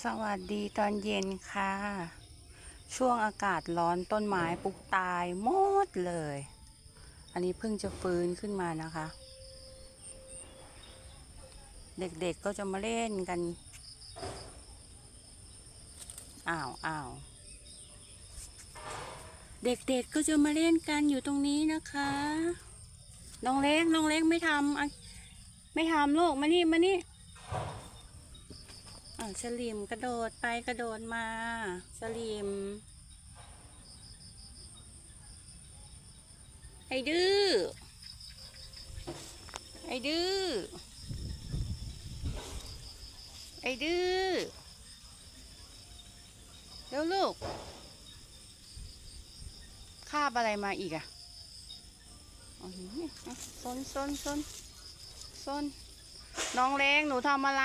สวัสดีตอนเย็นค่ะ ช่วงอากาศร้อนต้นไม้ปลุกตายหมดเลย อันนี้เพิ่งจะฟื้นขึ้นมานะคะ เด็กๆก็จะมาเล่นกัน อ้าวอ้าวเด็กๆก็จะมาเล่นกันอยู่ตรงนี้นะคะ น้องเล็กน้องเล็กไม่ทำไม่ทำลูกมานี่มานี่ สลิมกระโดดไปกระโดดมา สลิมไอ้ดื้อไอ้ดื้อไอ้ดื้อเร็วลูกคาบอะไรมาอีกอะอ๋อนี่ซนซนซนซนน้องเล้งหนูทำอะไร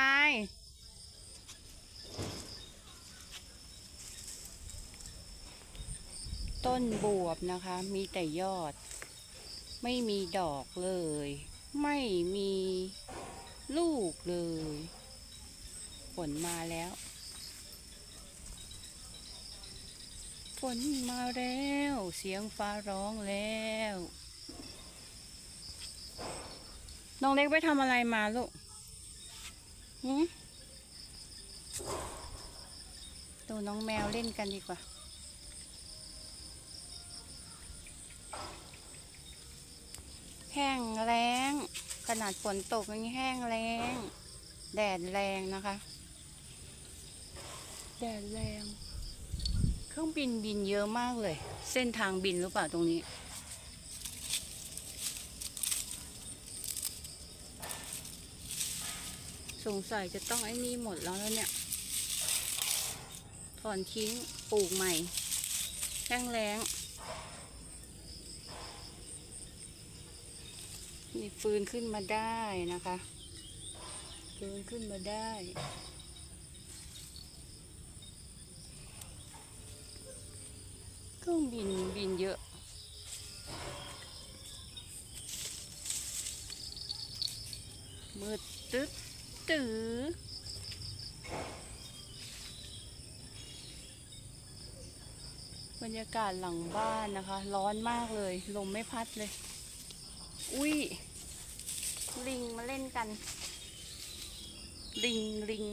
ต้นบวบนะคะ มีแต่ยอด ไม่มีดอกเลย ไม่มีลูกเลยฝนมาแล้วฝนมาแล้ว เสียงฟ้าร้องแล้ว น้องเล็กไปทำอะไรมาลูกหืมดูน้องแมวเล่นกันดีกว่า แห้งแรง ขนาดฝนตกยังแห้งแรงแดดแรงนะคะ แดดแรง เครื่องบินบินเยอะมากเลย เส้นทางบินหรือเปล่าตรงนี้ สงสัยจะต้องไอ้นี่หมดแล้วแล้วเนี่ย ถอนทิ้งปลูกใหม่ แห้งแล้ง นี่ฟื้นขึ้นมาได้นะคะ ฟื้นขึ้นมาได้เครื่องบินบินเยอะมืดตึ๊ดตื้อบรรยากาศหลังบ้านนะคะ ร้อนมากเลย ลมไม่พัดเลย อุ้ย ลิงมาเล่นกัน ลิงลิง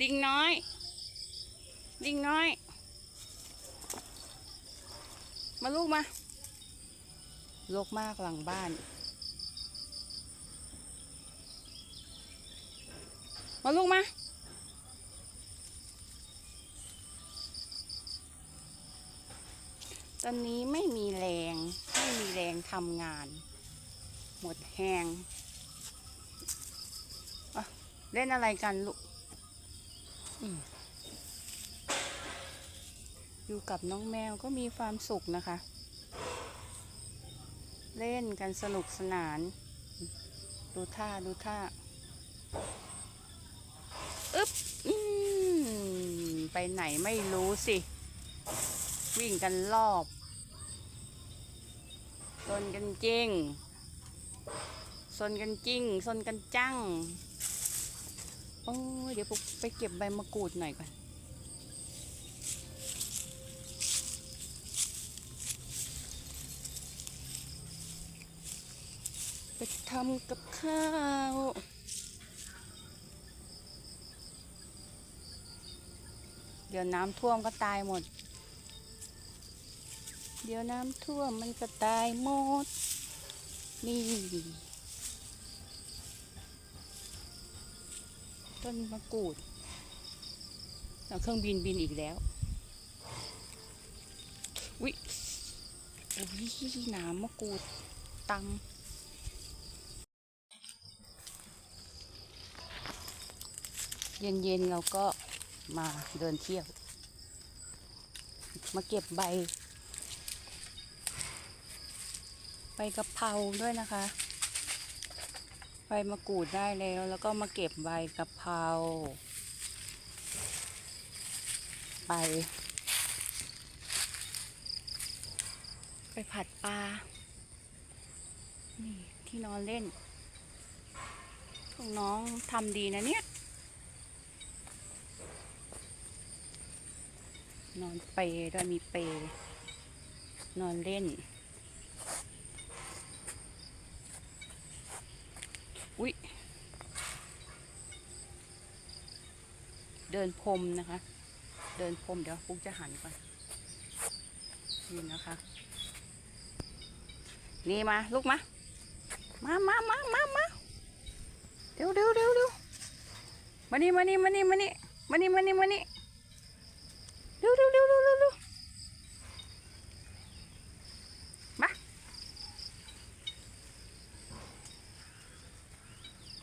ลิงน้อย ลิงน้อย มาลูกมาลกมากหลังบ้าน มาลูกมา ตอนนี้ไม่มีแรง ไม่มีแรงทำงาน หมดแหงเล่นอะไรกันลูกออยู่กับน้องแมวก็มีความสุขนะคะ เล่นกันสนุกสนาน ดูท่าดูท่าอึ๊บอืมไปไหนไม่รู้สิ วิ่งกันรอบซนกันจริงซนกันจริงซนกันจังโอ้เดี๋ยวผมไปเก็บใบมะกรูดหน่อยก่อนไปทำกับข้าวเดี๋ยวน้ำท่วมก็ตายหมด เดี๋ยวน้ำท่วมมันก็ตายหมด นี่ต้นมะกรูดแล้วเครื่องบินบินอีกแล้ววิโอ้ยหนามมะกรูดตังเย็นๆเราก็มาเดินเที่ยว มาเก็บใบ ใบกะเพราด้วยนะคะ ใบมะกรูดได้แล้ว แล้วก็มาเก็บใบกะเพราไป ไปผัดปลา นี่ที่นอนเล่นของน้องทำดีนะเนี่ย นอนเปรด้วยมีเปรนอนเล่น อุ๊ย เดินพรมนะคะ เดินพรมเดี๋ยวปุ๊กจะหันก่อนนี่นะคะ นี่มาลูกมา มามามามามาเร็วเร็วเร็วเร็วมานี่มานี่มานี่มานี่มานี่มานี่มานี่เร็วเร็วเร็วเร็วเร็วเร็วมา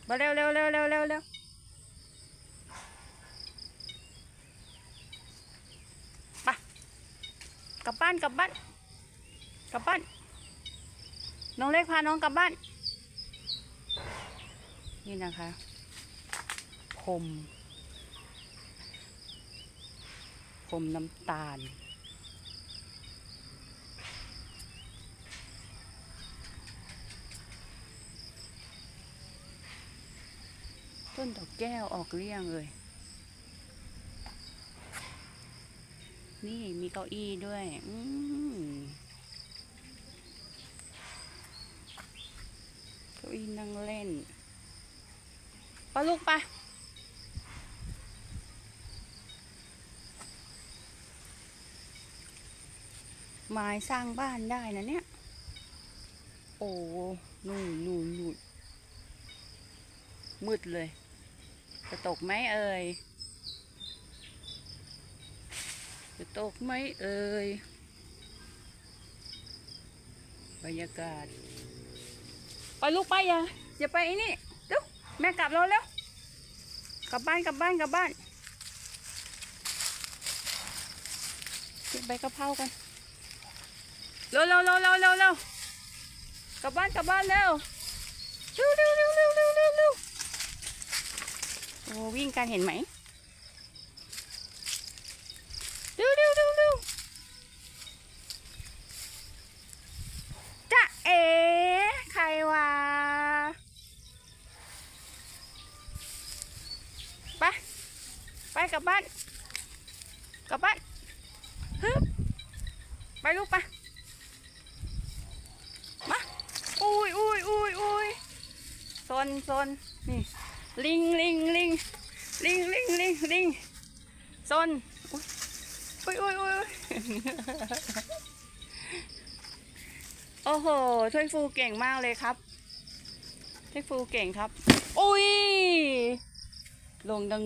มาเร็วเร็วเร็วเร็วเร็วเร็วไป กลับบ้าน กลับบ้าน น้องเล็กพาน้องกลับบ้าน นี่นะคะพรมพรมน้ำตาล ต้นดอกแก้วออกเรียงเลย นี่มีเก้าอี้ด้วย อืมเก้าอี้นั่งเล่นไปลูกไปะไม้สร้างบ้านได้นะเนี่ย โอ้นู่นนู่นนู่นมืดเลย จะตกไหมเอ่ย จะตกไหมเอ่ย บรรยากาศ ไปลูกไปอย่าอย่าไปไอ้นี่เดี๋แม่กลับราแล้ว กลับบ้านกลับบ้านกลับบ้านเก็บใบกะเพรากัน เร็วเร็วเร็วเร็วเร็วเร็วกลับบ้านกลับบ้านเร็วเร็วเร็วเร็วเร็วเร็วโอ้วิ่งกันเห็นไหม กลับบ้าน กลับบ้านฮึบไปลูกไปมาอุ้ยอุ้ยอุ้ยอุ้ยซนซนนี่ลิงลิงลิงลิงลิงลิงลิงซนอุ้ยอุ้ยอุ้ยอุ้ยโอ้โหถ้วยฟูเก่งมากเลยครับถ้วยฟูเก่งครับ อุ้ย ลงดัง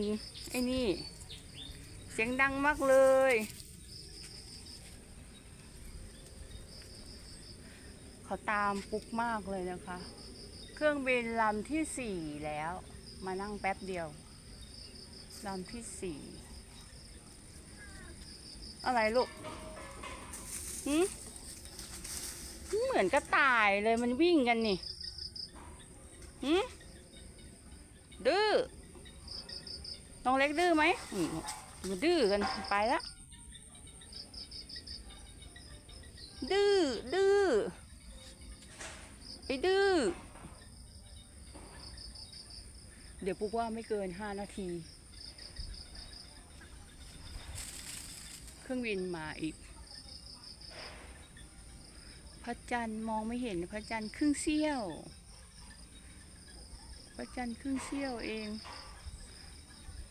ไอ้นี่ เสียงดังมากเลย เขาตามปุ๊กมากเลยนะคะ เครื่องบินลำที่สี่แล้ว มานั่งแป๊บเดียวลำที่สี่อะไรลูกหืมเหมือนกระต่ายเลยมันวิ่งกันนี่หืมดื้อ น้องเล็กดื้อไหมมันดื้อกันไปละ ดื้อ ดื้อไอ้ดื้อ เดี๋ยวปุ๊กว่าไม่เกินห้านาที เครื่องบินมาอีก พระจันทร์มองไม่เห็นพระจันทร์ครึ่งเสี้ยว พระจันทร์ครึ่งเสี้ยวเอง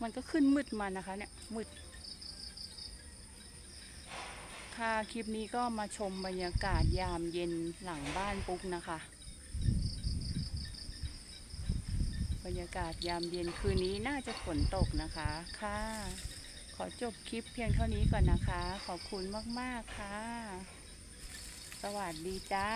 มันก็ขึ้นมืดมานะคะเนี่ยมืด ค่ะคลิปนี้ก็มาชมบรรยากาศยามเย็นหลังบ้านปุ๊กนะคะ บรรยากาศยามเย็นคืนนี้น่าจะฝนตกนะคะค่ะ ขอจบคลิปเพียงเท่านี้ก่อนนะคะ ขอบคุณมาก ๆ ค่ะ สวัสดีจ้า